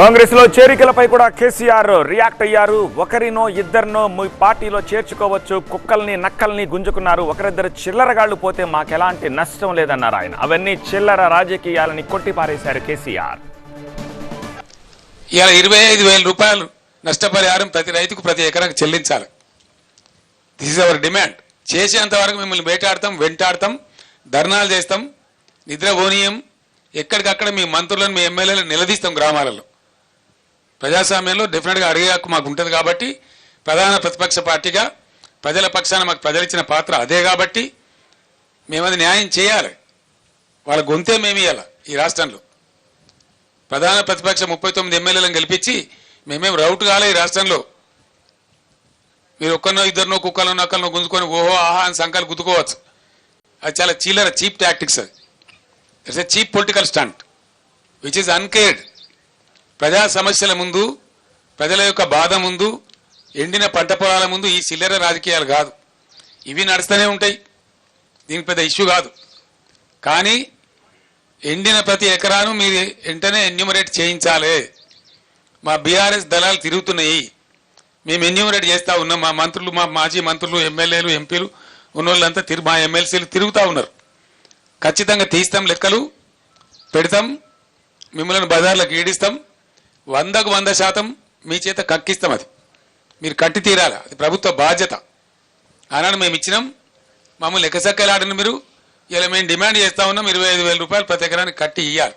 కాంగ్రెస్లో చేరికలపై కూడా కేసీఆర్ రియాక్ట్ అయ్యారు. ఒకరినో ఇద్దరినో మీ పార్టీలో చేర్చుకోవచ్చు. కుక్కల్ని నక్కల్ని గుంజుకున్నారు. ఒకరిద్దరు చిల్లరగాళ్ళు పోతే మాకెలాంటి నష్టం లేదన్నారు ఆయన. అవన్నీ చిల్లర రాజకీయాలని కొట్టిపారేశారు కేసీఆర్. ఇలా ఇరవై ఐదు వేల రూపాయలు నష్టపరిహారం ప్రతి రైతుకు ప్రతి ఎకరాకు చెల్లించాలి. దిస్ ఇస్ అవర్ డిమాండ్ చేసేంత వరకు మిమ్మల్ని వేటాడతాం వెంటాడతాం ధర్నాలు చేస్తాం నిద్ర పోనీయం. ఎక్కడికక్కడ మీ మంత్రులను మీ ఎమ్మెల్యేలను నిలదీస్తాం గ్రామాలలో. ప్రజాస్వామ్యంలో డెఫినెట్గా అడిగే హక్కు మాకు ఉంటుంది కాబట్టి ప్రధాన ప్రతిపక్ష పార్టీగా ప్రజల పక్షాన మాకు ప్రజలిచ్చిన పాత్ర అదే కాబట్టి మేమది న్యాయం చేయాలి. వాళ్ళ గొంతే మేము ఇవ్వాలి ఈ రాష్ట్రంలో. ప్రధాన ప్రతిపక్ష ముప్పై తొమ్మిది ఎమ్మెల్యేలను గెలిపించి మేమేం రౌట్ కాలే ఈ రాష్ట్రంలో. మీరు ఒక్కరినో ఇద్దరినో కుక్కలను నక్కలను గుంజుకొని ఓహో ఆహా అని సంకాలు గుద్దుకోవచ్చు. అది చాలా చీలర చీప్ టాక్టిక్స్ అది. It's a cheap political stunt which is uncared ప్రజా సమస్యల ముందు ప్రజల యొక్క బాధ ముందు ఎండిన పంట పొలాల ముందు ఈ చిల్లర రాజకీయాలు కాదు. ఇవి నడుస్తూనే ఉంటాయి. దీనికి పెద్ద ఇష్యూ కాదు. కానీ ఎండిన ప్రతి ఎకరాను మీరు వెంటనే ఎన్యూమరేట్ చేయించాలి. మా బీఆర్ఎస్ దళాలు తిరుగుతున్నాయి. మేము ఎన్యూమరేట్ చేస్తూ ఉన్నాం. మా మంత్రులు మా మాజీ మంత్రులు ఎమ్మెల్యేలు ఎంపీలు ఉన్నోళ్ళంతా తిరు మా ఎమ్మెల్సీలు తిరుగుతూ ఉన్నారు. ఖచ్చితంగా తీస్తాం లెక్కలు పెడతాం మిమ్మల్ని బజార్లకు ఈడిస్తాం. వందకు వంద శాతం మీ చేత కక్కిస్తాం అది. మీరు కట్టి తీరాలి? అది ప్రభుత్వ బాధ్యత. ఆనాడు మేము ఇచ్చినాం. మమ్మల్ని ఎక్కసక్కలాడిన మీరు ఇలా మేము డిమాండ్ చేస్తా ఉన్నాం. ఇరవై ఐదు వేల రూపాయలు ప్రతి ఎకరానికి కట్టి ఇవ్వాలి